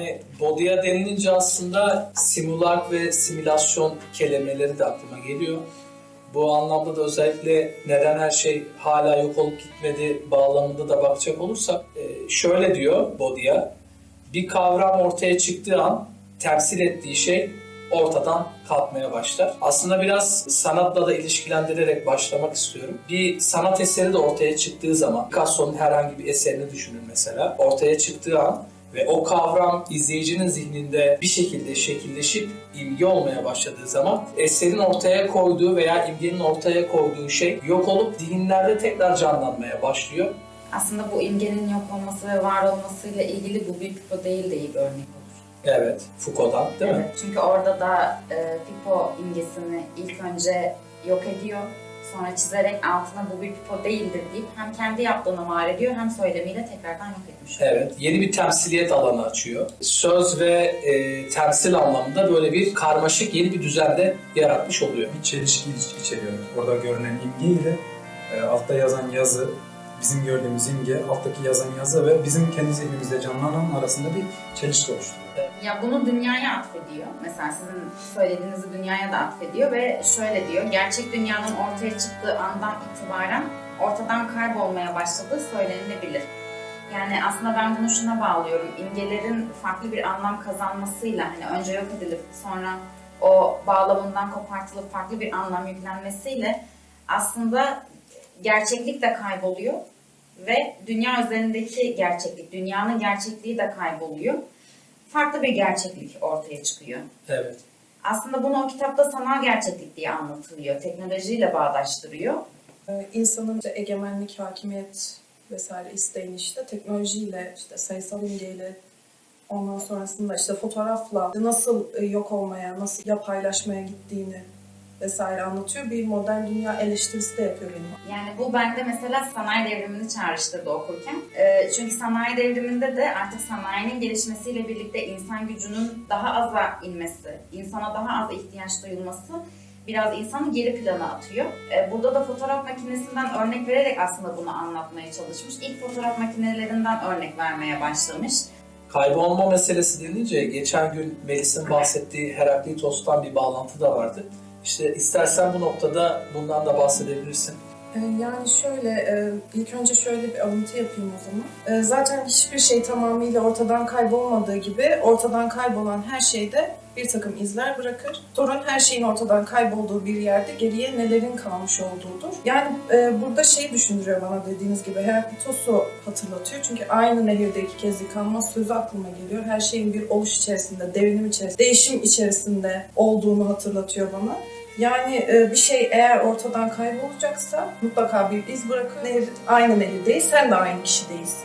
Yani body'a denilince aslında simulak ve simülasyon kelimeleri de aklıma geliyor. Bu anlamda da özellikle neden her şey hala yok olup gitmedi bağlamında da bakacak olursak e, şöyle diyor body'a bir kavram ortaya çıktığı an temsil ettiği şey ortadan kalkmaya başlar. Aslında biraz sanatla da ilişkilendirerek başlamak istiyorum. Bir sanat eseri de ortaya çıktığı zaman, Picasso'nun herhangi bir eserini düşünün mesela, ortaya çıktığı an ve o kavram izleyicinin zihninde bir şekilde şekilleşip imge olmaya başladığı zaman eserin ortaya koyduğu veya imgenin ortaya koyduğu şey yok olup zihinlerde tekrar canlanmaya başlıyor. Aslında bu imgenin yok olması ve var olmasıyla ilgili bu bir pipo değil de iyi bir örnek olur. Evet, Foucault'dan değil mi? Evet, çünkü orada da e, pipo imgesini ilk önce yok ediyor. Sonra çizerek altına bu bir pipo değildir deyip hem kendi yaptığını var ediyor hem söylemiyle tekrardan yok etmiş oluyor. Evet, yeni bir temsiliyet alanı açıyor. Söz ve e, temsil anlamında böyle bir karmaşık yeni bir düzende yaratmış oluyor. bir çelişki içeriyor. Orada görünen imge ile e, altta yazan yazı, bizim gördüğümüz imge, alttaki yazan yazı ve bizim kendi zihnimizde canlanan arasında bir çelişki oluşturuyor. Ya bunu dünyaya atfediyor. Mesela sizin söylediğinizi dünyaya da atfediyor ve şöyle diyor. Gerçek dünyanın ortaya çıktığı andan itibaren ortadan kaybolmaya başladığı söylenilebilir. Yani aslında ben bunu şuna bağlıyorum. İmgelerin farklı bir anlam kazanmasıyla hani önce yok edilip sonra o bağlamından kopartılıp farklı bir anlam yüklenmesiyle aslında gerçeklik de kayboluyor ve dünya üzerindeki gerçeklik, dünyanın gerçekliği de kayboluyor. Farklı bir gerçeklik ortaya çıkıyor. Evet. Aslında bunu o kitapta sanal gerçeklik diye anlatılıyor. Teknolojiyle bağdaştırıyor. Ee, insanın işte egemenlik, hakimiyet vesaire isteğini işte teknolojiyle, işte sayısal imgeyle, ondan sonrasında işte fotoğrafla nasıl e, yok olmaya, nasıl ya paylaşmaya gittiğini vesaire anlatıyor. Bir modern dünya eleştirisi de yapıyor benim. Yani bu bende mesela sanayi devrimini çağrıştırdı okurken. Ee, çünkü sanayi devriminde de artık sanayinin gelişmesiyle birlikte insan gücünün daha aza inmesi, insana daha az ihtiyaç duyulması biraz insanı geri plana atıyor. Ee, burada da fotoğraf makinesinden örnek vererek aslında bunu anlatmaya çalışmış. İlk fotoğraf makinelerinden örnek vermeye başlamış. Kaybolma meselesi denince geçen gün Melis'in bahsettiği Heraklitos'tan bir bağlantı da vardı. İşte istersen bu noktada bundan da bahsedebilirsin. Ee, Yani şöyle, e, ilk önce şöyle bir alıntı yapayım o zaman. Ee, Zaten hiçbir şey tamamıyla ortadan kaybolmadığı gibi ortadan kaybolan her şeyde bir takım izler bırakır. Sorun her şeyin ortadan kaybolduğu bir yerde geriye nelerin kalmış olduğudur. Yani e, burada şey düşündürüyor bana dediğiniz gibi Heraklitos'u hatırlatıyor. Çünkü aynı nehirde iki kez yıkanmaz sözü aklıma geliyor. Her şeyin bir oluş içerisinde, devrinim içerisinde, değişim içerisinde olduğunu hatırlatıyor bana. Yani e, bir şey eğer ortadan kaybolacaksa mutlaka bir iz bırakır. Nehir, aynı nehirdeyiz, sen de aynı kişi değilsin.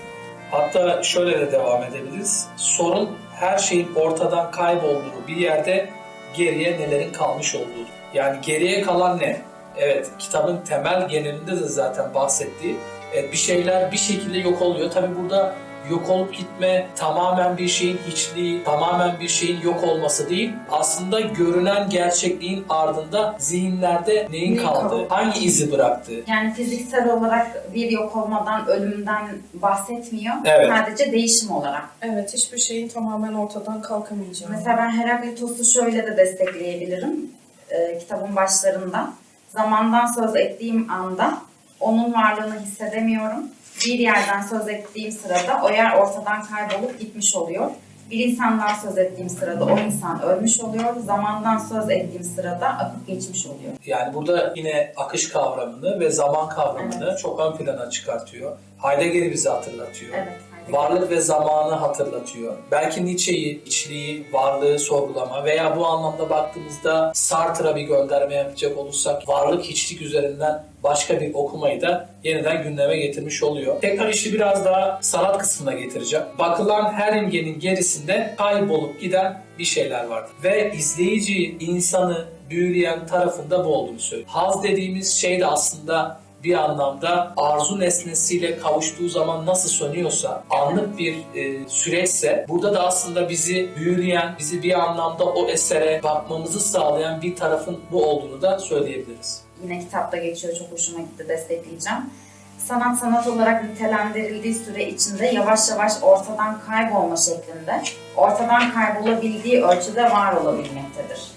Hatta şöyle de devam edebiliriz. Sorun her şeyin ortadan kaybolduğu bir yerde geriye nelerin kalmış olduğu. Yani geriye kalan ne? Evet, kitabın temel genelinde de zaten bahsettiği e, bir şeyler bir şekilde yok oluyor. Tabi burada yok olup gitme tamamen bir şeyin hiçliği, tamamen bir şeyin yok olması değil. Aslında görünen gerçekliğin ardında zihinlerde neyin kaldığı, kaldı? hangi izi bıraktığı. Yani fiziksel olarak bir yok olmadan, ölümden bahsetmiyor. Evet. Sadece değişim olarak. Evet, hiçbir şeyin tamamen ortadan kalkamayacağı. Mesela ben Heraklitos'u şöyle de destekleyebilirim e, kitabın başlarında. Zamandan söz ettiğim anda onun varlığını hissedemiyorum. Bir yerden söz ettiğim sırada o yer ortadan kaybolup gitmiş oluyor. Bir insandan söz ettiğim sırada o insan ölmüş oluyor. Zamandan söz ettiğim sırada akıp geçmiş oluyor. Yani burada yine akış kavramını ve zaman kavramını çok ön plana çıkartıyor. Heidegger'i bize hatırlatıyor. Evet. Varlık ve zamanı hatırlatıyor. Belki Nietzsche'yi, içliği, varlığı sorgulama veya bu anlamda baktığımızda Sartre'a bir gönderme yapacak olursak varlık hiçlik üzerinden başka bir okumayı da yeniden gündeme getirmiş oluyor. Tekrar işi biraz daha sanat kısmına getireceğim. Bakılan her imgenin gerisinde kaybolup giden bir şeyler vardır. Ve izleyici, insanı büyüleyen tarafında bu olduğunu söylüyor. Haz dediğimiz şey de aslında bir anlamda arzu nesnesiyle kavuştuğu zaman nasıl sönüyorsa, anlık bir e, süreçse burada da aslında bizi büyüleyen, bizi bir anlamda o esere bakmamızı sağlayan bir tarafın bu olduğunu da söyleyebiliriz. Yine kitapta geçiyor çok hoşuma gitti destekleyeceğim. sanat sanat olarak nitelendirildiği süre içinde yavaş yavaş ortadan kaybolma şeklinde, ortadan kaybolabildiği ölçüde var olabilmektedir.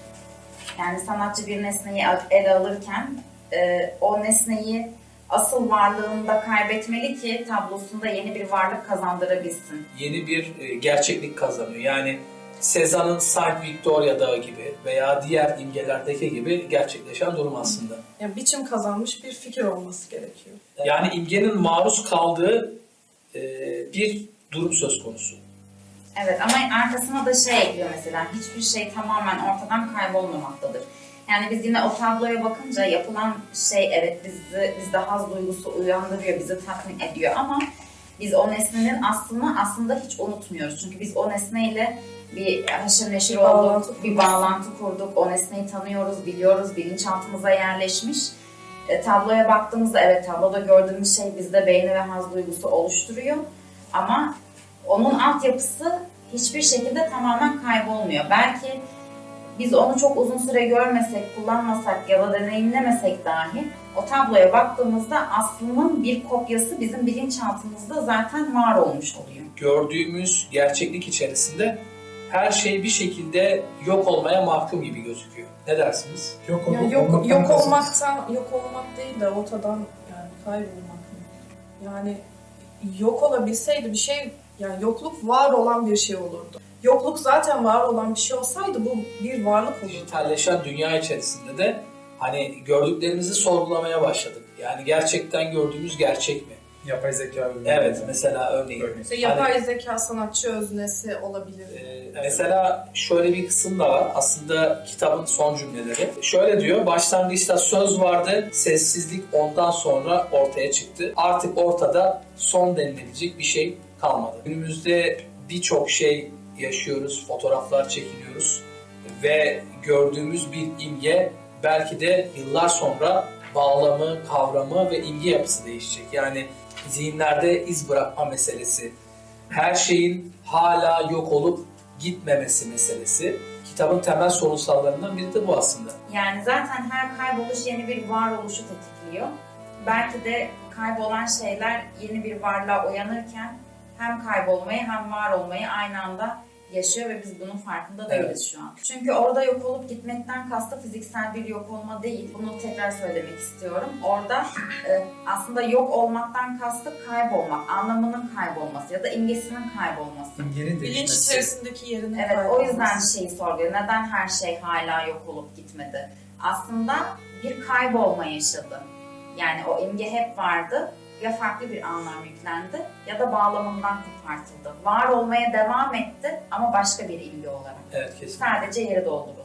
Yani sanatçı bir nesneyi ele alırken e, o nesneyi asıl varlığında kaybetmeli ki tablosunda yeni bir varlık kazandırabilsin. Yeni bir e, gerçeklik kazanıyor. Yani Sezan'ın Saint Victoria Dağı gibi veya diğer imgelerdeki gibi gerçekleşen durum aslında. Yani biçim kazanmış bir fikir olması gerekiyor. Yani imgenin maruz kaldığı e, bir durum söz konusu. Evet ama arkasına da şey ekliyor mesela hiçbir şey tamamen ortadan kaybolmamaktadır. Yani biz yine o tabloya bakınca yapılan şey evet bizi, bizde haz duygusu uyandırıyor, bizi tatmin ediyor ama biz o nesnenin aslını aslında hiç unutmuyoruz. Çünkü biz o nesneyle bir haşır neşir bağlantı olduk, kurduk. bir bağlantı kurduk. O nesneyi tanıyoruz, biliyoruz, bilinçaltımıza yerleşmiş. E, tabloya baktığımızda evet tabloda gördüğümüz şey bizde beğeni ve haz duygusu oluşturuyor. Ama onun altyapısı hiçbir şekilde tamamen kaybolmuyor. Belki biz onu çok uzun süre görmesek, kullanmasak ya da deneyimlemesek dahi o tabloya baktığımızda aslının bir kopyası bizim bilinçaltımızda zaten var olmuş oluyor. Gördüğümüz gerçeklik içerisinde her şey bir şekilde yok olmaya mahkum gibi gözüküyor. Ne dersiniz? Yok, Yani olup yok, olmaktan yok olmaktan, yok olmak değil de ortadan yani kaybolmak? Yani yok olabilseydi bir şey, yani yokluk var olan bir şey olurdu. Yokluk zaten var olan bir şey olsaydı bu bir varlık olurdu. Dijitalleşen dünya içerisinde de hani gördüklerimizi sorgulamaya başladık. Yani gerçekten gördüğümüz gerçek mi? Yapay zeka ürünü. Evet mesela örneğin. Örneğin. İşte yapay zeka sanatçı öznesi olabilir. Ee, Mesela şöyle bir kısım da var. Aslında kitabın son cümleleri. Şöyle diyor. Başlangıçta söz vardı. Sessizlik ondan sonra ortaya çıktı. Artık ortada son denilebilecek bir şey kalmadı. Günümüzde birçok şey yaşıyoruz. Fotoğraflar çekiliyoruz. Ve gördüğümüz bir imge belki de yıllar sonra bağlamı, kavramı ve imge yapısı değişecek. Yani zihinlerde iz bırakma meselesi her şeyin hala yok olup gitmemesi meselesi. Kitabın temel sorunsallarından biri de bu aslında. Yani zaten her kayboluş yeni bir varoluşu tetikliyor. Belki de kaybolan şeyler yeni bir varlığa uyanırken hem kaybolmayı hem var olmayı aynı anda yaşıyor ve biz bunun farkında değiliz Evet. şu an. Çünkü orada yok olup gitmekten kastı fiziksel bir yok olma değil. Bunu tekrar söylemek istiyorum. Orada e, aslında yok olmaktan kastı kaybolmak, anlamının kaybolması ya da imgesinin kaybolması. İmgenin Bilinç içerisindeki yerinin Evet o kaybolması. yüzden şeyi sorguluyor. Neden her şey hala yok olup gitmedi? Aslında bir kaybolma yaşadı. Yani o imge hep vardı ya farklı bir anlam yüklendi ya da bağlamından kopartıldı. Var olmaya devam etti ama başka bir imge olarak. Evet kesin. Sadece yeri dolduruldu.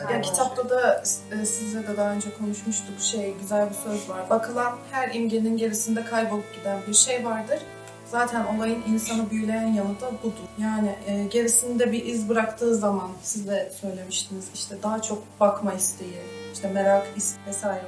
Ya Kayboldu. kitapta da e, sizle de daha önce konuşmuştuk şey güzel bir söz var. Bakılan her imgenin gerisinde kaybolup giden bir şey vardır. Zaten olayın insanı büyüleyen yanı da budur. Yani e, gerisinde bir iz bıraktığı zaman siz de söylemiştiniz işte daha çok bakma isteği, işte merak is- vesaire